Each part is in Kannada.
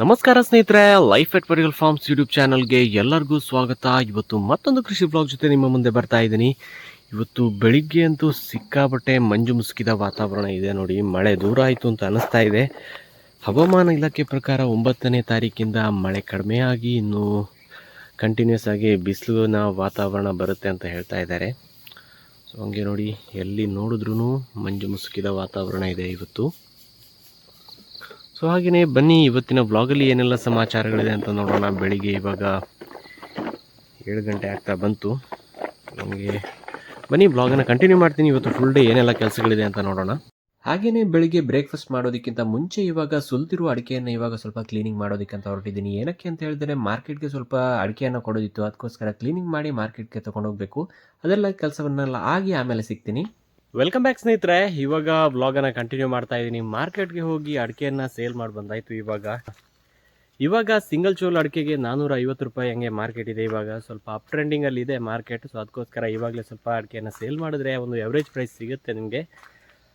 ನಮಸ್ಕಾರ ಸ್ನೇಹಿತರೆ life at Parigal farms YouTube ಚಾನಲ್ಗೆ ಎಲ್ಲರಿಗೂ ಸ್ವಾಗತ. ಇವತ್ತು ಮತ್ತೊಂದು ಕೃಷಿ ಬ್ಲಾಗ್ ಜೊತೆ ನಿಮ್ಮ ಮುಂದೆ ಬರ್ತಾ ಇದ್ದೀನಿ. ಇವತ್ತು ಬೆಳಿಗ್ಗೆ ಅಂತೂ ಸಿಕ್ಕಾಪಟ್ಟೆ ಮಂಜು ಮುಸುಕಿದ ವಾತಾವರಣ ಇದೆ ನೋಡಿ. ಮಳೆ ದೂರ ಆಯಿತು ಅಂತ ಅನಿಸ್ತಾ ಇದೆ. ಹವಾಮಾನ ಇಲಾಖೆ ಪ್ರಕಾರ ಒಂಬತ್ತನೇ ತಾರೀಕಿಂದ ಮಳೆ ಕಡಿಮೆ ಆಗಿ ಇನ್ನು ಕಂಟಿನ್ಯೂಸ್ ಆಗಿ ಬಿಸಿಲಿನ ವಾತಾವರಣ ಬರುತ್ತೆ ಅಂತ ಹೇಳ್ತಾ ಇದ್ದಾರೆ. ಸೊ ಹಂಗೆ ನೋಡಿ, ಎಲ್ಲಿ ನೋಡಿದ್ರೂ ಮಂಜು ಮುಸುಕಿದ ವಾತಾವರಣ ಇದೆ ಇವತ್ತು. ಸೊ ಹಾಗೆಯೇ ಬನ್ನಿ, ಇವತ್ತಿನ ವ್ಲಾಗಲ್ಲಿ ಏನೆಲ್ಲ ಸಮಾಚಾರಗಳಿದೆ ಅಂತ ನೋಡೋಣ. ಬೆಳಿಗ್ಗೆ ಇವಾಗ ಏಳು ಗಂಟೆ ಆಗ್ತಾ ಬಂತು. ನಮಗೆ ಬನ್ನಿ ವ್ಲಾಗನ್ನು ಕಂಟಿನ್ಯೂ ಮಾಡ್ತೀನಿ. ಇವತ್ತು ಫುಲ್ ಡೇ ಏನೆಲ್ಲ ಕೆಲಸಗಳಿದೆ ಅಂತ ನೋಡೋಣ. ಹಾಗೆಯೇ ಬೆಳಿಗ್ಗೆ ಬ್ರೇಕ್ಫಾಸ್ಟ್ ಮಾಡೋದಕ್ಕಿಂತ ಮುಂಚೆ ಇವಾಗ ಸುಲ್ತಿರುವ ಅಡಿಕೆಯನ್ನು ಇವಾಗ ಸ್ವಲ್ಪ ಕ್ಲೀನಿಂಗ್ ಮಾಡೋದಕ್ಕೆ ಅಂತ ಹೊರಟಿದ್ದೀನಿ. ಏನಕ್ಕೆ ಅಂತ ಹೇಳಿದ್ರೆ ಮಾರ್ಕೆಟ್ಗೆ ಸ್ವಲ್ಪ ಅಡಿಕೆಯನ್ನು ಕೊಡೋದಿತ್ತು. ಅದಕ್ಕೋಸ್ಕರ ಕ್ಲೀನಿಂಗ್ ಮಾಡಿ ಮಾರ್ಕೆಟ್ಗೆ ತೊಗೊಂಡೋಗ್ಬೇಕು. ಅದೆಲ್ಲ ಕೆಲಸವನ್ನೆಲ್ಲ ಆಗಿ ಆಮೇಲೆ ಸಿಗ್ತೀನಿ. ವೆಲ್ಕಮ್ ಬ್ಯಾಕ್ ಸ್ನೇಹಿತರೆ. ಇವಾಗ ವ್ಲಾಗನ್ನು ಕಂಟಿನ್ಯೂ ಮಾಡ್ತಾ ಇದ್ದೀನಿ ಮಾರ್ಕೆಟ್ಗೆ ಹೋಗಿ ಅಡಿಕೆಯನ್ನು ಸೇಲ್ ಮಾಡಿ ಬಂದಾಯಿತು ಇವಾಗ. ಇವಾಗ ಸಿಂಗಲ್ ಚೋಲ್ ಅಡಿಕೆಗೆ ನಾನ್ನೂರ ಐವತ್ತು ರೂಪಾಯಿ ಹಂಗೆ ಮಾರ್ಕೆಟ್ ಇದೆ ಇವಾಗ. ಸ್ವಲ್ಪ ಅಪ್ ಟ್ರೆಂಡಿಂಗಲ್ಲಿ ಇದೆ ಮಾರ್ಕೆಟ್ ಸೊ ಅದಕ್ಕೋಸ್ಕರ ಇವಾಗಲೇ ಸ್ವಲ್ಪ ಅಡಿಕೆಯನ್ನು ಸೇಲ್ ಮಾಡಿದ್ರೆ ಒಂದು ಎವರೇಜ್ ಪ್ರೈಸ್ ಸಿಗುತ್ತೆ ನಿಮಗೆ.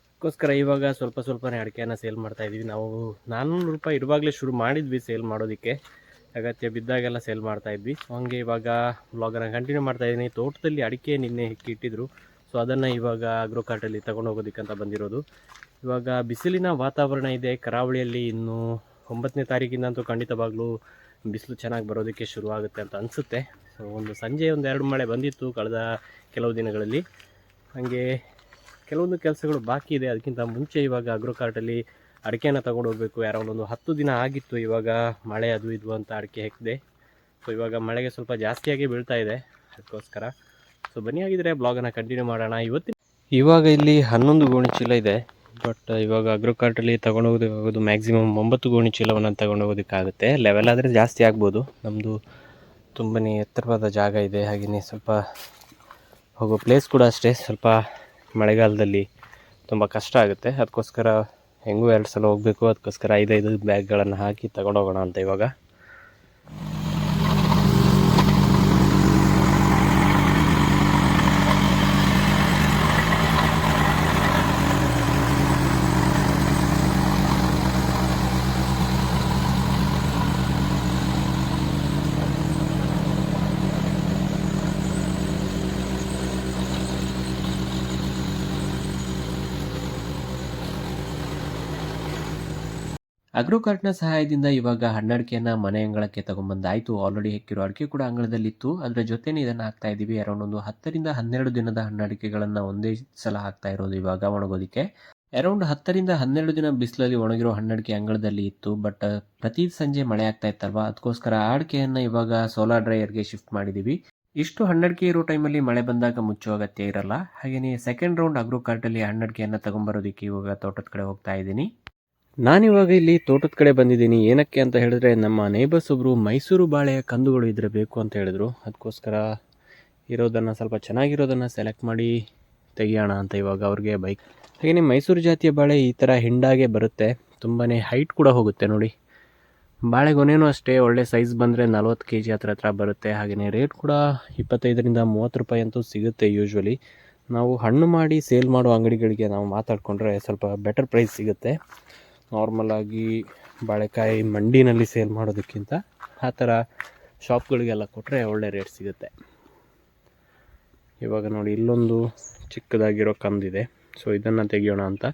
ಅದಕ್ಕೋಸ್ಕರ ಇವಾಗ ಸ್ವಲ್ಪ ಸ್ವಲ್ಪನೇ ಅಡಿಕೆಯನ್ನು ಸೇಲ್ ಮಾಡ್ತಾ ಇದ್ದೀವಿ ನಾವು ನಾನ್ನೂರು ರೂಪಾಯಿ ಇರುವಾಗಲೇ ಶುರು ಮಾಡಿದ್ವಿ ಸೇಲ್ ಮಾಡೋದಕ್ಕೆ. ಅಗತ್ಯ ಬಿದ್ದಾಗೆಲ್ಲ ಸೇಲ್ ಮಾಡ್ತಾ ಇದ್ವಿ. ಹಂಗೆ ಇವಾಗ ವ್ಲಾಗನ್ನು ಕಂಟಿನ್ಯೂ ಮಾಡ್ತಾ ಇದ್ದೀನಿ ತೋಟದಲ್ಲಿ ಅಡಿಕೆ ನಿನ್ನೆ ಇಟ್ಟಿದ್ರು. ಸೊ ಅದನ್ನು ಇವಾಗ ಅಗ್ರೋ ಕಾರ್ಟಲ್ಲಿ ತಗೊಂಡು ಹೋಗೋದಕ್ಕಂತ ಬಂದಿರೋದು. ಇವಾಗ ಬಿಸಿಲಿನ ವಾತಾವರಣ ಇದೆ. ಕರಾವಳಿಯಲ್ಲಿ ಇನ್ನು ಒಂಬತ್ತನೇ ತಾರೀಕಿಂದ ಅಂತೂ ಖಂಡಿತವಾಗ್ಲೂ ಬಿಸಿಲು ಚೆನ್ನಾಗಿ ಬರೋದಕ್ಕೆ ಶುರುವಾಗುತ್ತೆ ಅಂತ ಅನಿಸುತ್ತೆ. ಸೊ ಒಂದು ಸಂಜೆ ಒಂದು ಎರಡು ಮಳೆ ಬಂದಿತ್ತು ಕಳೆದ ಕೆಲವು ದಿನಗಳಲ್ಲಿ. ಹಾಗೆ ಕೆಲವೊಂದು ಕೆಲಸಗಳು ಬಾಕಿ ಇದೆ. ಅದಕ್ಕಿಂತ ಮುಂಚೆ ಇವಾಗ ಅಗ್ರೋ ಕಾರ್ಟಲ್ಲಿ ಅಡಿಕೆನ ತಗೊಂಡು ಹೋಗಬೇಕು. ಯಾರೋ ಒಂದು ಹತ್ತು ದಿನ ಆಗಿತ್ತು. ಇವಾಗ ಮಳೆ ಅದು ಇದು ಅಂತ ಅಡಿಕೆ ಹೆಕ್ಕಿದೆ ಸೊ ಇವಾಗ ಮಳೆಗೆ ಸ್ವಲ್ಪ ಜಾಸ್ತಿಯಾಗಿ ಬೀಳ್ತಾ ಇದೆ. ಅದಕ್ಕೋಸ್ಕರ ಸೊ ಬನ್ನಿ ಆಗಿದ್ರೆ ಬ್ಲಾಗನ್ನು ಕಂಟಿನ್ಯೂ ಮಾಡೋಣ. ಇವತ್ತಿನ ಇವಾಗ ಇಲ್ಲಿ ಹನ್ನೊಂದು ಗೋಣಿ ಚೀಲ ಇದೆ. ಬಟ್ ಇವಾಗ ಅಗ್ರೋ ಕಾರ್ಟಲ್ಲಿ ಹೋಗೋದು ಮ್ಯಾಕ್ಸಿಮಮ್ ಒಂಬತ್ತು ಗೋಣಿ ಚೀಲವನ್ನು ತಗೊಂಡೋಗೋದಕ್ಕಾಗುತ್ತೆ. ಲೆವೆಲ್ ಆದರೆ ಜಾಸ್ತಿ ಆಗ್ಬೋದು. ನಮ್ಮದು ತುಂಬಾ ಎತ್ತರವಾದ ಜಾಗ ಇದೆ. ಹಾಗೆಯೇ ಸ್ವಲ್ಪ ಹೋಗೋ ಪ್ಲೇಸ್ ಕೂಡ ಅಷ್ಟೇ. ಸ್ವಲ್ಪ ಮಳೆಗಾಲದಲ್ಲಿ ತುಂಬ ಕಷ್ಟ ಆಗುತ್ತೆ. ಅದಕ್ಕೋಸ್ಕರ ಹೆಂಗೂ ಎರಡು ಸಲ ಹೋಗಬೇಕು. ಅದಕ್ಕೋಸ್ಕರ ಐದೈದು ಬ್ಯಾಗ್ಗಳನ್ನು ಹಾಕಿ ತೊಗೊಂಡೋಗೋಣ ಅಂತ ಇವಾಗ. ಅಗ್ರೋ ಕಾರ್ಟ್ನ ಸಹಾಯದಿಂದ ಇವಾಗ ಹಣ್ಣಡಿಕೆಯನ್ನು ಮನೆ ಅಂಗಳಕ್ಕೆ ತಗೊಂಬಂದಾಯಿತು. ಆಲ್ರೆಡಿ ಹೆಕ್ಕಿರೋ ಅಡಿಕೆ ಕೂಡ ಅಂಗಳದಲ್ಲಿತ್ತು. ಅದರ ಜೊತೆನೇ ಇದನ್ನು ಹಾಕ್ತಾ ಇದ್ದೀವಿ ಅರೌಂಡ್ ಒಂದು ಹತ್ತರಿಂದ ಹನ್ನೆರಡು ದಿನದ ಹಣ್ಣಡಿಕೆಗಳನ್ನು ಒಂದೇ ಸಲ ಹಾಕ್ತಾ ಇರೋದು ಇವಾಗ ಒಣಗೋದಕ್ಕೆ. ಅರೌಂಡ್ ಹತ್ತರಿಂದ ಹನ್ನೆರಡು ದಿನ ಬಿಸಿಲಲ್ಲಿ ಒಣಗಿರೋ ಹಣ್ಣಡಿಕೆ ಅಂಗಳದಲ್ಲಿ ಇತ್ತು. ಬಟ್ ಪ್ರತಿ ಸಂಜೆ ಮಳೆ ಆಗ್ತಾ ಇತ್ತಲ್ವಾ? ಅದಕ್ಕೋಸ್ಕರ ಅಡಿಕೆಯನ್ನು ಇವಾಗ ಸೋಲಾರ್ ಡ್ರೈಯರ್ಗೆ ಶಿಫ್ಟ್ ಮಾಡಿದ್ದೀವಿ ಇಷ್ಟು ಹಣ್ಣಡಿಕೆ ಇರೋ ಟೈಮಲ್ಲಿ ಮಳೆ ಬಂದಾಗ ಮುಚ್ಚೋ ಅಗತ್ಯ ಇರಲ್ಲ. ಹಾಗೆಯೇ ಸೆಕೆಂಡ್ ರೌಂಡ್ ಅಗ್ರೋ ಕಾರ್ಟಲ್ಲಿ ಹಣ್ಣಡಿಕೆಯನ್ನು ತಗೊಂಬರೋದಕ್ಕೆ ಇವಾಗ ತೋಟದ ಕಡೆ ಹೋಗ್ತಾ ಇದ್ದೀನಿ. ನಾನಿವಾಗ ಇಲ್ಲಿ ತೋಟದ ಕಡೆ ಬಂದಿದ್ದೀನಿ. ಏನಕ್ಕೆ ಅಂತ ಹೇಳಿದ್ರೆ ನಮ್ಮ ನೇಬರ್ಸ್ ಒಬ್ಬರು ಮೈಸೂರು ಬಾಳೆಯ ಕಂದುಗಳು ಇದ್ರೆ ಬೇಕು ಅಂತ ಹೇಳಿದ್ರು. ಅದಕ್ಕೋಸ್ಕರ ಇರೋದನ್ನು ಸ್ವಲ್ಪ ಚೆನ್ನಾಗಿರೋದನ್ನು ಸೆಲೆಕ್ಟ್ ಮಾಡಿ ತೆಗಿಯೋಣ ಅಂತ ಇವಾಗ ಅವ್ರಿಗೆ ಬೈಕ್. ಹಾಗೆಯೇ ಮೈಸೂರು ಜಾತಿಯ ಬಾಳೆ ಈ ಥರ ಹಿಂಡಾಗೆ ಬರುತ್ತೆ. ತುಂಬಾ ಹೈಟ್ ಕೂಡ ಹೋಗುತ್ತೆ ನೋಡಿ. ಬಾಳೆಗೊನೇನೂ ಅಷ್ಟೇ, ಒಳ್ಳೆ ಸೈಜ್ ಬಂದರೆ ನಲ್ವತ್ತು ಕೆ ಜಿ ಹತ್ರ ಹತ್ರ ಬರುತ್ತೆ. ಹಾಗೆಯೇ ರೇಟ್ ಕೂಡ ಇಪ್ಪತ್ತೈದರಿಂದ ಮೂವತ್ತು ರೂಪಾಯಿ ಅಂತೂ ಸಿಗುತ್ತೆ ಯೂಶ್ವಲಿ ನಾವು ಹಣ್ಣು ಮಾಡಿ ಸೇಲ್ ಮಾಡೋ ಅಂಗಡಿಗಳಿಗೆ ನಾವು ಮಾತಾಡಿಕೊಂಡ್ರೆ ಸ್ವಲ್ಪ ಬೆಟರ್ ಪ್ರೈಸ್ ಸಿಗುತ್ತೆ. ನಾರ್ಮಲ್ ಆಗಿ ಬಾಳೆಕಾಯಿ ಮಂಡಿನಲ್ಲಿ ಸೇಲ್ ಮಾಡೋದಕ್ಕಿಂತ ಆ ಥರ ಶಾಪ್ಗಳಿಗೆಲ್ಲ ಕೊಟ್ಟರೆ ಒಳ್ಳೆ ರೇಟ್ ಸಿಗುತ್ತೆ. ಇವಾಗ ನೋಡಿ, ಇಲ್ಲೊಂದು ಚಿಕ್ಕದಾಗಿರೋ ಕಂದಿದೆ. ಸೊ ಇದನ್ನು ತೆಗಿಯೋಣ ಅಂತ.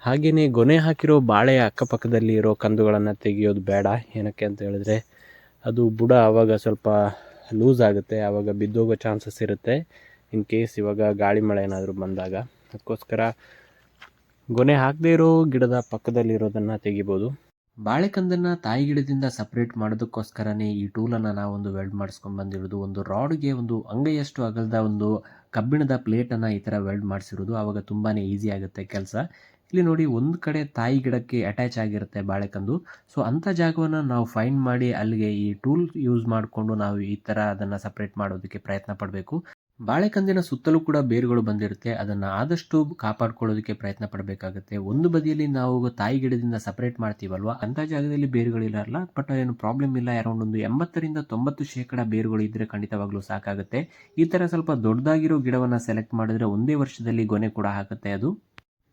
ಹಾಗೆಯೇ ಗೊನೆ ಹಾಕಿರೋ ಬಾಳೆಯ ಅಕ್ಕಪಕ್ಕದಲ್ಲಿ ಇರೋ ಕಂದುಗಳನ್ನು ತೆಗಿಯೋದು ಬೇಡ. ಏನಕ್ಕೆ ಅಂತ ಹೇಳಿದ್ರೆ, ಅದು ಬುಡ ಆವಾಗ ಸ್ವಲ್ಪ ಲೂಸ್ ಆಗುತ್ತೆ. ಆವಾಗ ಬಿದ್ದೋಗೋ ಚಾನ್ಸಸ್ ಇರುತ್ತೆ. ಇನ್ ಕೇಸ್ ಇವಾಗ ಗಾಳಿ ಮಳೆ ಏನಾದರೂ ಬಂದಾಗ. ಅದಕ್ಕೋಸ್ಕರ ಗೊನೆ ಹಾಕದೇ ಇರೋ ಗಿಡದ ಪಕ್ಕದಲ್ಲಿರೋದನ್ನು ತೆಗಿಬೋದು. ಬಾಳೆಕಂದನ್ನು ತಾಯಿ ಗಿಡದಿಂದ ಸಪ್ರೇಟ್ ಮಾಡೋದಕ್ಕೋಸ್ಕರನೇ ಈ ಟೂಲನ್ನು ನಾವೊಂದು ವೆಲ್ಡ್ ಮಾಡಿಸ್ಕೊಂಡು ಬಂದಿರೋದು. ಒಂದು ರಾಡ್ಗೆ ಒಂದು ಅಂಗೈಯಷ್ಟು ಅಗಲದ ಒಂದು ಕಬ್ಬಿಣದ ಪ್ಲೇಟನ್ನು ಈ ಥರ ವೆಲ್ಡ್ ಮಾಡಿಸಿರೋದು. ಆವಾಗ ತುಂಬಾ ಈಸಿ ಆಗುತ್ತೆ ಕೆಲಸ. ಇಲ್ಲಿ ನೋಡಿ ಒಂದು ಕಡೆ ತಾಯಿ ಗಿಡಕ್ಕೆ ಅಟ್ಯಾಚ್ ಆಗಿರುತ್ತೆ ಬಾಳೆಕಂದು. ಸೊ ಅಂಥ ಜಾಗವನ್ನು ನಾವು ಫೈಂಡ್ ಮಾಡಿ ಅಲ್ಲಿಗೆ ಈ ಟೂಲ್ ಯೂಸ್ ಮಾಡಿಕೊಂಡು ನಾವು ಈ ಥರ ಅದನ್ನು ಸಪ್ರೇಟ್ ಮಾಡೋದಕ್ಕೆ ಪ್ರಯತ್ನ ಪಡಬೇಕು. ಬಾಳೆಕಂದಿನ ಸುತ್ತಲೂ ಕೂಡ ಬೇರುಗಳು ಬಂದಿರುತ್ತೆ. ಅದನ್ನು ಆದಷ್ಟು ಕಾಪಾಡ್ಕೊಳ್ಳೋದಕ್ಕೆ ಪ್ರಯತ್ನ ಪಡಬೇಕಾಗುತ್ತೆ. ಒಂದು ಬದಿಯಲ್ಲಿ ನಾವು ತಾಯಿ ಗಿಡದಿಂದ ಸಪರೇಟ್ ಮಾಡ್ತೀವಲ್ವ? ಅಂಥ ಜಾಗದಲ್ಲಿ ಬೇರುಗಳಿರಲ್ಲ ಬಟ್ ಏನು ಪ್ರಾಬ್ಲಮ್ ಇಲ್ಲ. ಅರೌಂಡ್ ಒಂದು ಎಂಬತ್ತರಿಂದ ತೊಂಬತ್ತು ಶೇಕಡ ಬೇರುಗಳು ಇದ್ದರೆ ಖಂಡಿತವಾಗ್ಲೂ ಸಾಕಾಗುತ್ತೆ. ಈ ಥರ ಸ್ವಲ್ಪ ದೊಡ್ಡದಾಗಿರೋ ಗಿಡವನ್ನು ಸೆಲೆಕ್ಟ್ ಮಾಡಿದ್ರೆ ಒಂದೇ ವರ್ಷದಲ್ಲಿ ಗೊನೆ ಕೂಡ ಹಾಕುತ್ತೆ ಅದು.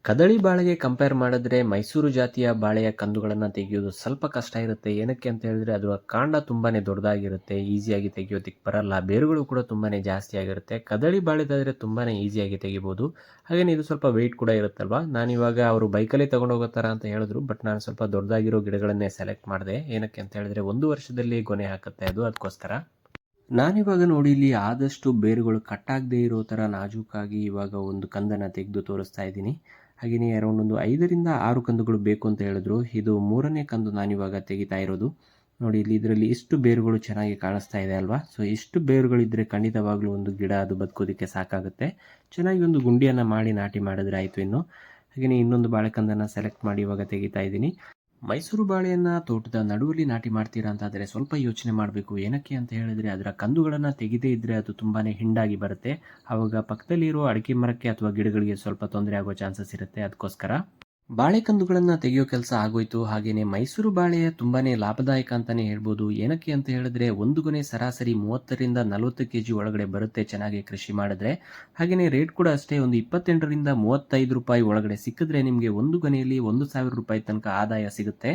ಕದಳಿ ಬಾಳೆಗೆ ಕಂಪೇರ್ ಮಾಡಿದ್ರೆ ಮೈಸೂರು ಜಾತಿಯ ಬಾಳೆಯ ಕಂದುಗಳನ್ನು ತೆಗೆಯೋದು ಸ್ವಲ್ಪ ಕಷ್ಟ ಇರುತ್ತೆ. ಏನಕ್ಕೆ ಅಂತ ಹೇಳಿದ್ರೆ ಅದು ಕಾಂಡ ತುಂಬಾನೇ ದೊಡ್ಡದಾಗಿರುತ್ತೆ ಈಸಿಯಾಗಿ ತೆಗೆಯೋದಕ್ಕೆ ಬರಲ್ಲ. ಬೇರುಗಳು ಕೂಡ ತುಂಬಾನೇ ಜಾಸ್ತಿ ಆಗಿರುತ್ತೆ. ಕದಳಿ ಬಾಳೆದಾದರೆ ತುಂಬಾನೇ ಈಸಿಯಾಗಿ ತೆಗಿಬೋದು. ಹಾಗೇನೆ ಇದು ಸ್ವಲ್ಪ ವೆಯ್ಟ್ ಕೂಡ ಇರುತ್ತಲ್ವಾ? ಇವಾಗ ಅವರು ಬೈಕಲ್ಲೇ ತಗೊಂಡೋಗೋ ಥರ ಅಂತ ಹೇಳಿದ್ರು ಬಟ್ ನಾನು ಸ್ವಲ್ಪ ದೊಡ್ಡದಾಗಿರೋ ಗಿಡಗಳನ್ನೇ ಸೆಲೆಕ್ಟ್ ಮಾಡಿದೆ. ಏನಕ್ಕೆ ಅಂತ ಹೇಳಿದ್ರೆ ಒಂದು ವರ್ಷದಲ್ಲಿ ಗೊನೆ ಹಾಕುತ್ತೆ ಅದು, ಅದಕ್ಕೋಸ್ಕರ. ನಾನಿವಾಗ ನೋಡಿ ಇಲ್ಲಿ ಆದಷ್ಟು ಬೇರುಗಳು ಕಟ್ಟಾಗದೇ ಇರೋ ಥರ ನಾಜೂಕಾಗಿ ಇವಾಗ ಒಂದು ಕಂದನ್ನು ತೆಗೆದು ತೋರಿಸ್ತಾ ಇದ್ದೀನಿ. ಹಾಗೆಯೇ ಅರೌಂಡ್ ಒಂದು ಐದರಿಂದ ಆರು ಕಂದುಗಳು ಬೇಕು ಅಂತ ಹೇಳಿದ್ರು. ಇದು ಮೂರನೇ ಕಂದು ನಾನಿವಾಗ ತೆಗಿತಾ ಇರೋದು. ನೋಡಿ, ಇಲ್ಲಿ ಇದರಲ್ಲಿ ಇಷ್ಟು ಬೇರುಗಳು ಚೆನ್ನಾಗಿ ಕಾಣಿಸ್ತಾ ಇದೆ ಅಲ್ವಾ? ಸೊ ಇಷ್ಟು ಬೇರುಗಳಿದ್ರೆ ಖಂಡಿತವಾಗ್ಲೂ ಒಂದು ಗಿಡ ಅದು ಬದುಕೋದಕ್ಕೆ ಸಾಕಾಗುತ್ತೆ. ಚೆನ್ನಾಗಿ ಒಂದು ಗುಂಡಿಯನ್ನು ಮಾಡಿ ನಾಟಿ ಮಾಡಿದ್ರೆ ಆಯಿತು ಇನ್ನು. ಹಾಗೆಯೇ ಇನ್ನೊಂದು ಬಾಳೆಕಂದನ್ನು ಸೆಲೆಕ್ಟ್ ಮಾಡಿ ಇವಾಗ ತೆಗಿತಾ ಇದ್ದೀನಿ. ಮೈಸೂರು ಬಾಳೆಯನ್ನು ತೋಟದ ನಡುವಲ್ಲಿ ನಾಟಿ ಮಾಡ್ತೀರಾ ಅಂತಾದರೆ ಸ್ವಲ್ಪ ಯೋಚನೆ ಮಾಡಬೇಕು. ಏನಕ್ಕೆ ಅಂತ ಹೇಳಿದ್ರೆ ಅದರ ಕಂದುಗಳನ್ನು ತೆಗೆದೇ ಇದ್ದರೆ ಅದು ತುಂಬಾ ಹಿಂಡಾಗಿ ಬರುತ್ತೆ. ಆವಾಗ ಪಕ್ಕದಲ್ಲಿರೋ ಅಡಿಕೆ ಮರಕ್ಕೆ ಅಥವಾ ಗಿಡಗಳಿಗೆ ಸ್ವಲ್ಪ ತೊಂದರೆ ಆಗೋ ಚಾನ್ಸಸ್ ಇರುತ್ತೆ. ಅದಕ್ಕೋಸ್ಕರ ಬಾಳೆ ಕಂದುಗಳನ್ನು ತೆಗೆಯೋ ಕೆಲಸ ಆಗೋಯ್ತು. ಹಾಗೆಯೇ ಮೈಸೂರು ಬಾಳೆಯ ತುಂಬಾನೇ ಲಾಭದಾಯಕ ಅಂತಾನೆ ಹೇಳ್ಬೋದು. ಏನಕ್ಕೆ ಅಂತ ಹೇಳಿದ್ರೆ ಒಂದು ಗೊನೆ ಸರಾಸರಿ ಮೂವತ್ತರಿಂದ ನಲವತ್ತು ಕೆ ಜಿ ಒಳಗಡೆ ಬರುತ್ತೆ ಚೆನ್ನಾಗಿ ಕೃಷಿ ಮಾಡಿದ್ರೆ. ಹಾಗೆಯೇ ರೇಟ್ ಕೂಡ ಅಷ್ಟೇ ಒಂದು ಇಪ್ಪತ್ತೆಂಟರಿಂದ ಮೂವತ್ತೈದು ರೂಪಾಯಿ ಒಳಗಡೆ ಸಿಕ್ಕಿದ್ರೆ ನಿಮಗೆ ಒಂದು ಗೊನೆಯಲ್ಲಿ ಒಂದು ಸಾವಿರ ರೂಪಾಯಿ ತನಕ ಆದಾಯ ಸಿಗುತ್ತೆ.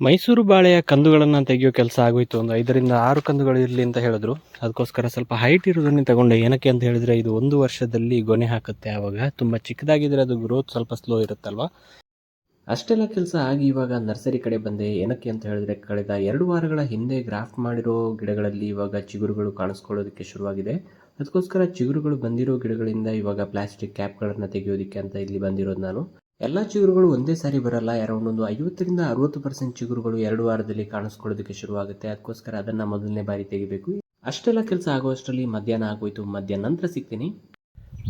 ಮೈಸೂರು ಬಾಳೆಯ ಕಂದುಗಳನ್ನು ತೆಗೆಯೋ ಕೆಲಸ ಆಗೋಯ್ತು ಒಂದು ಐದರಿಂದ ಆರು ಕಂದುಗಳು ಇರಲಿ ಅಂತ ಹೇಳಿದ್ರು. ಅದಕ್ಕೋಸ್ಕರ ಸ್ವಲ್ಪ ಹೈಟ್ ಇರೋದನ್ನೇ ತಗೊಂಡೆ. ಏನಕ್ಕೆ ಅಂತ ಹೇಳಿದ್ರೆ ಇದು ಒಂದು ವರ್ಷದಲ್ಲಿ ಗೊನೆ ಹಾಕುತ್ತೆ. ಆವಾಗ ತುಂಬ ಚಿಕ್ಕದಾಗಿದ್ರೆ ಅದು ಗ್ರೋತ್ ಸ್ವಲ್ಪ ಸ್ಲೋ ಇರುತ್ತಲ್ವಾ? ಅಷ್ಟೆಲ್ಲ ಕೆಲಸ ಆಗಿ ಇವಾಗ ನರ್ಸರಿ ಕಡೆ ಬಂದೆ. ಏನಕ್ಕೆ ಅಂತ ಹೇಳಿದ್ರೆ ಕಳೆದ ಎರಡು ವಾರಗಳ ಹಿಂದೆ ಗ್ರಾಫ್ಟ್ ಮಾಡಿರೋ ಗಿಡಗಳಲ್ಲಿ ಇವಾಗ ಚಿಗುರುಗಳು ಕಾಣಿಸ್ಕೊಳ್ಳೋದಕ್ಕೆ ಶುರುವಾಗಿದೆ. ಅದಕ್ಕೋಸ್ಕರ ಚಿಗುರುಗಳು ಬಂದಿರೋ ಗಿಡಗಳಿಂದ ಇವಾಗ ಪ್ಲಾಸ್ಟಿಕ್ ಕ್ಯಾಪ್ಗಳನ್ನು ತೆಗೆಯೋದಕ್ಕೆ ಅಂತ ಇಲ್ಲಿ ಬಂದಿರೋದು ನಾನು. ಎಲ್ಲ ಚಿಗುರುಗಳು ಒಂದೇ ಸಾರಿ ಬರಲ್ಲ. ಅರೌಂಡ್ ಒಂದು ಐವತ್ತರಿಂದ ಅರವತ್ತು ಪರ್ಸೆಂಟ್ ಚಿಗುರುಗಳು ಎರಡು ವಾರದಲ್ಲಿ ಕಾಣಿಸ್ಕೊಳ್ಳೋದಕ್ಕೆ ಶುರುವಾಗುತ್ತೆ. ಅದಕ್ಕೋಸ್ಕರ ಅದನ್ನು ಮೊದಲನೇ ಬಾರಿ ತೆಗಿಬೇಕು. ಅಷ್ಟೆಲ್ಲ ಕೆಲಸ ಆಗುವಷ್ಟರಲ್ಲಿ ಮಧ್ಯಾಹ್ನ ಆಗೋಯ್ತು. ಮಧ್ಯಾಹ್ನ ನಂತರ ಸಿಗ್ತೀನಿ.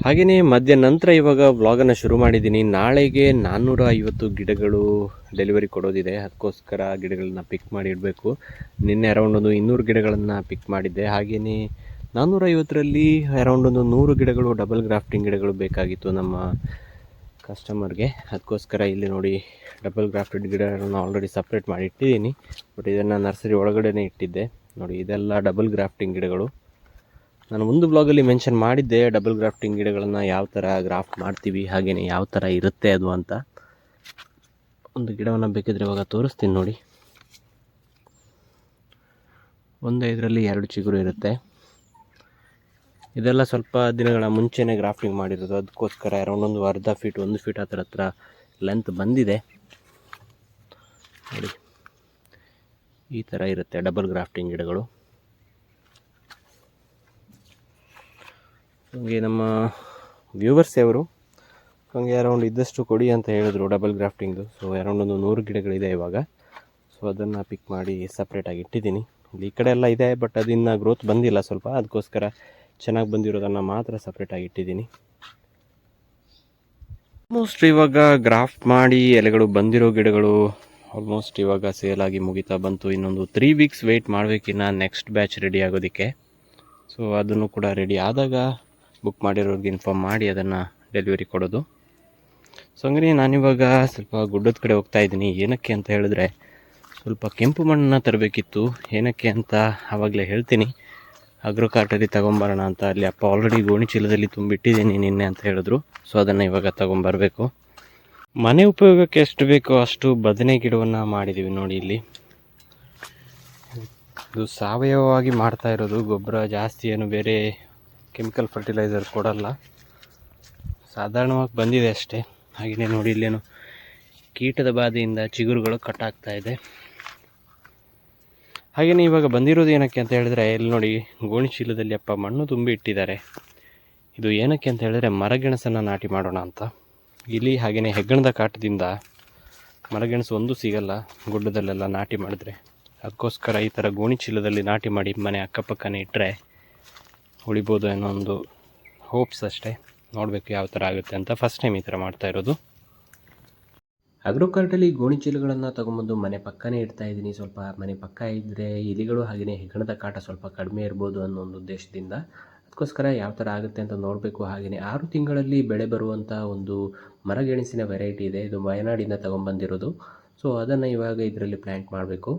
ಹಾಗೆಯೇ ಮಧ್ಯ ನಂತರ ಇವಾಗ ವ್ಲಾಗನ್ನು ಶುರು ಮಾಡಿದ್ದೀನಿ. ನಾಳೆಗೆ ನಾನ್ನೂರ ಐವತ್ತು ಗಿಡಗಳು ಡೆಲಿವರಿ ಕೊಡೋದಿದೆ. ಅದಕ್ಕೋಸ್ಕರ ಗಿಡಗಳನ್ನ ಪಿಕ್ ಮಾಡಿ ಇಡಬೇಕು ನಿನ್ನೆ ಅರೌಂಡ್ ಒಂದು ಇನ್ನೂರು ಗಿಡಗಳನ್ನು ಪಿಕ್ ಮಾಡಿದ್ದೆ. ಹಾಗೆಯೇ ನಾನ್ನೂರ ಐವತ್ತರಲ್ಲಿ ಅರೌಂಡ್ ಒಂದು ನೂರು ಗಿಡಗಳು ಡಬಲ್ ಗ್ರಾಫ್ಟಿಂಗ್ ಗಿಡಗಳು ಬೇಕಾಗಿತ್ತು ನಮ್ಮ ಕಸ್ಟಮರ್ಗೆ ಅದಕ್ಕೋಸ್ಕರ ಇಲ್ಲಿ ನೋಡಿ ಡಬಲ್ ಗ್ರಾಫ್ಟೆಡ್ ಗಿಡಗಳನ್ನು ಆಲ್ರೆಡಿ ಸಪ್ರೇಟ್ ಮಾಡಿ ಇಟ್ಟಿದ್ದೀನಿ ಬಟ್ ಇದನ್ನು ನರ್ಸರಿ ಒಳಗಡೆನೇ ಇಟ್ಟಿದ್ದೆ. ನೋಡಿ, ಇದೆಲ್ಲ ಡಬಲ್ ಗ್ರಾಫ್ಟಿಂಗ್ ಗಿಡಗಳು. ನಾನು ಒಂದು ಬ್ಲಾಗಲ್ಲಿ ಮೆನ್ಷನ್ ಮಾಡಿದ್ದೆ ಡಬಲ್ ಗ್ರಾಫ್ಟಿಂಗ್ ಗಿಡಗಳನ್ನು ಯಾವ ಥರ ಗ್ರಾಫ್ಟ್ ಮಾಡ್ತೀವಿ ಹಾಗೆಯೇ ಯಾವ ಥರ ಇರುತ್ತೆ ಅದು ಅಂತ. ಒಂದು ಗಿಡವನ್ನು ಬೇಕಿದ್ರೆ ಇವಾಗ ತೋರಿಸ್ತೀನಿ ನೋಡಿ. ಒಂದು ಇದರಲ್ಲಿ ಎರಡು ಚಿಗುರು ಇರುತ್ತೆ. ಇದೆಲ್ಲ ಸ್ವಲ್ಪ ದಿನಗಳ ಮುಂಚೆನೇ ಗ್ರಾಫ್ಟಿಂಗ್ ಮಾಡಿರೋದು. ಅದಕ್ಕೋಸ್ಕರ ಅರೌಂಡ್ ಒಂದು ಅರ್ಧ ಫೀಟ್ ಒಂದು ಫೀಟ್ ಆ ಥರ ಹತ್ರ ಲೆಂತ್ ಬಂದಿದೆ. ನೋಡಿ. ಈ ಥರ ಇರುತ್ತೆ ಡಬಲ್ ಗ್ರಾಫ್ಟಿಂಗ್ ಗಿಡಗಳು. ಹಂಗೆ ನಮ್ಮ ವ್ಯೂವರ್ಸ್ ಅವರು ಹಂಗೆ ಅರೌಂಡ್ ಇದ್ದಷ್ಟು ಕೊಡಿ ಅಂತ ಹೇಳಿದ್ರು ಡಬಲ್ ಗ್ರಾಫ್ಟಿಂಗ್ದು ಸೊ ಅರೌಂಡ್ ಒಂದು ನೂರು ಗಿಡಗಳಿದೆ ಇವಾಗ. ಸೊ ಅದನ್ನು ಪಿಕ್ ಮಾಡಿ ಸಪ್ರೇಟಾಗಿ ಇಟ್ಟಿದ್ದೀನಿ. ಇಲ್ಲಿ ಈ ಕಡೆ ಎಲ್ಲ ಇದೆ ಬಟ್ ಅದಿನ್ನು ಗ್ರೋತ್ ಬಂದಿಲ್ಲ ಸ್ವಲ್ಪ. ಅದಕ್ಕೋಸ್ಕರ ಚೆನ್ನಾಗಿ ಬಂದಿರೋದನ್ನು ಮಾತ್ರ ಸಪ್ರೇಟಾಗಿ ಇಟ್ಟಿದ್ದೀನಿ. ಆಲ್ಮೋಸ್ಟ್ ಇವಾಗ ಗ್ರಾಫ್ಟ್ ಮಾಡಿ ಎಲೆಗಳು ಬಂದಿರೋ ಗಿಡಗಳು ಆಲ್ಮೋಸ್ಟ್ ಇವಾಗ ಸೇಲಾಗಿ ಮುಗಿತಾ ಬಂತು. ಇನ್ನೊಂದು ತ್ರೀ ವೀಕ್ಸ್ ವೆಯ್ಟ್ ಮಾಡಬೇಕಿನ್ನ ನೆಕ್ಸ್ಟ್ ಬ್ಯಾಚ್ ರೆಡಿ ಆಗೋದಕ್ಕೆ. ಸೊ ಅದನ್ನು ಕೂಡ ರೆಡಿ ಆದಾಗ ಬುಕ್ ಮಾಡಿರೋರಿಗೆ ಇನ್ಫಾರ್ಮ್ ಮಾಡಿ ಅದನ್ನು ಡೆಲಿವರಿ ಕೊಡೋದು. ಸೊ ಹಂಗ್ರಿ ನಾನಿವಾಗ ಸ್ವಲ್ಪ ಗುಡ್ಡದ ಕಡೆ ಹೋಗ್ತಾ ಇದ್ದೀನಿ. ಏನಕ್ಕೆ ಅಂತ ಹೇಳಿದ್ರೆ, ಸ್ವಲ್ಪ ಕೆಂಪು ಮಣ್ಣನ್ನು ತರಬೇಕಿತ್ತು. ಏನಕ್ಕೆ ಅಂತ ಆವಾಗಲೇ ಹೇಳ್ತೀನಿ. ಅಗ್ರೋ ಕಾರ್ಟಲ್ಲಿ ತೊಗೊಂಬರೋಣ ಅಂತ ಅಲ್ಲಿ ಅಪ್ಪ ಆಲ್ರೆಡಿ ಗೋಣಿ ಚೀಲದಲ್ಲಿ ತುಂಬಿಟ್ಟಿದ್ದೀನಿ ನಿನ್ನೆ ಅಂತ ಹೇಳಿದ್ರು. ಸೊ ಅದನ್ನು ಇವಾಗ ತೊಗೊಂಬರಬೇಕು. ಮನೆ ಉಪಯೋಗಕ್ಕೆ ಎಷ್ಟು ಬೇಕೋ ಅಷ್ಟು ಬದನೆ ಗಿಡವನ್ನು ಮಾಡಿದ್ದೀವಿ ನೋಡಿ ಇಲ್ಲಿ. ಇದು ಸಾವಯವವಾಗಿ ಮಾಡ್ತಾ ಇರೋದು. ಗೊಬ್ಬರ ಜಾಸ್ತಿ ಏನು ಬೇರೆ ಕೆಮಿಕಲ್ ಫರ್ಟಿಲೈಸರ್ ಕೊಡಲ್ಲ. ಸಾಧಾರಣವಾಗಿ ಬಂದಿದೆ ಅಷ್ಟೇ. ಹಾಗೆಯೇ ನೋಡಿ ಇಲ್ಲೇನು ಕೀಟದ ಬಾಧೆಯಿಂದ ಚಿಗುರುಗಳು ಕಟ್ಟಾಗ್ತಾ ಇದೆ. ಹಾಗೆಯೇ ಇವಾಗ ಬಂದಿರೋದು ಏನಕ್ಕೆ ಅಂತ ಹೇಳಿದ್ರೆ, ಇಲ್ಲಿ ನೋಡಿ ಗೋಣಿ ಚೀಲದಲ್ಲಿ ಅಪ್ಪ ಮಣ್ಣು ತುಂಬಿ ಇಟ್ಟಿದ್ದಾರೆ. ಇದು ಏನಕ್ಕೆ ಅಂತ ಹೇಳಿದ್ರೆ ಮರಗೆಣಸನ್ನು ನಾಟಿ ಮಾಡೋಣ ಅಂತ. ಇಲ್ಲಿ ಹಾಗೆಯೇ ಹೆಗ್ಗಣದ ಕಾಟದಿಂದ ಮರಗೆಣಸು ಒಂದು ಸಿಗಲ್ಲ, ಗುಡ್ಡದಲ್ಲೆಲ್ಲ ನಾಟಿ ಮಾಡಿದ್ರೆ. ಅದಕ್ಕೋಸ್ಕರ ಈ ಥರ ಗೋಣಿ ಚೀಲದಲ್ಲಿ ನಾಟಿ ಮಾಡಿ ಮನೆ ಅಕ್ಕಪಕ್ಕನೇ ಇಟ್ಟರೆ ಉಳಿಬೋದು ಅನ್ನೋ ಒಂದು ಹೋಪ್ಸ್ ಅಷ್ಟೇ. ನೋಡಬೇಕು ಯಾವ ಥರ ಆಗುತ್ತೆ ಅಂತ ಫಸ್ಟ್ ಟೈಮ್ ಈ ಥರ ಮಾಡ್ತಾ ಇರೋದು. ಅಗ್ರೋಕಾರ್ಟಲ್ಲಿ ಗೋಣಿ ಚೀಲಗಳನ್ನು ತೊಗೊಂಬಂದು ಮನೆ ಪಕ್ಕನೇ ಇಡ್ತಾ ಇದ್ದೀನಿ. ಸ್ವಲ್ಪ ಮನೆ ಪಕ್ಕ ಇದ್ದರೆ ಇಲಿಗಳು ಹಾಗೆಯೇ ಹೆಗ್ಗಣದ ಕಾಟ ಸ್ವಲ್ಪ ಕಡಿಮೆ ಇರ್ಬೋದು ಅನ್ನೋ ಒಂದು ಉದ್ದೇಶದಿಂದ. ಅದಕ್ಕೋಸ್ಕರ ಯಾವ ಥರ ಆಗುತ್ತೆ ಅಂತ ನೋಡಬೇಕು. ಹಾಗೆಯೇ ಆರು ತಿಂಗಳಲ್ಲಿ ಬೆಳೆ ಬರುವಂಥ ಒಂದು ಮರಗೆಣಸಿನ ವೆರೈಟಿ ಇದೆ. ಇದು ವಯನಾಡಿಂದ ತೊಗೊಂಬಂದಿರೋದು. ಸೊ ಅದನ್ನು ಇವಾಗ ಇದರಲ್ಲಿ ಪ್ಲ್ಯಾಂಟ್ ಮಾಡಬೇಕು.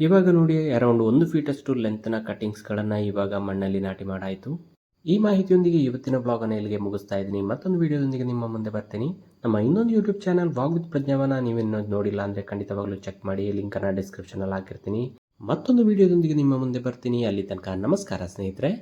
ಇವಾಗ ನೋಡಿ ಅರೌಂಡ್ ಒಂದು ಫೀಟಷ್ಟು ಲೆಂತ್ನ ಕಟ್ಟಿಂಗ್ಸ್ಗಳನ್ನು ಇವಾಗ ಮಣ್ಣಲ್ಲಿ ನಾಟಿ ಮಾಡಾಯಿತು. ಈ ಮಾಹಿತಿಯೊಂದಿಗೆ ಇವತ್ತಿನ ಬ್ಲಾಗನ್ನು ಇಲ್ಲಿಗೆ ಮುಗಿಸ್ತಾ ಇದ್ದೀನಿ. ಮತ್ತೊಂದು ವಿಡಿಯೋದೊಂದಿಗೆ ನಿಮ್ಮ ಮುಂದೆ ಬರ್ತೀನಿ. ನಮ್ಮ ಇನ್ನೊಂದು YouTube channel vlog with Prajnavana ನೀವೇನೋ ನೋಡಿಲ್ಲ ಅಂದರೆ ಖಂಡಿತವಾಗ್ಲೂ ಚೆಕ್ ಮಾಡಿ ಲಿಂಕನ್ನು ಡಿಸ್ಕ್ರಿಪ್ಷನಲ್ಲಿ ಹಾಕಿರ್ತೀನಿ. ಮತ್ತೊಂದು ವಿಡಿಯೋದೊಂದಿಗೆ ನಿಮ್ಮ ಮುಂದೆ ಬರ್ತೀನಿ. ಅಲ್ಲಿ ತನಕ ನಮಸ್ಕಾರ ಸ್ನೇಹಿತರೆ.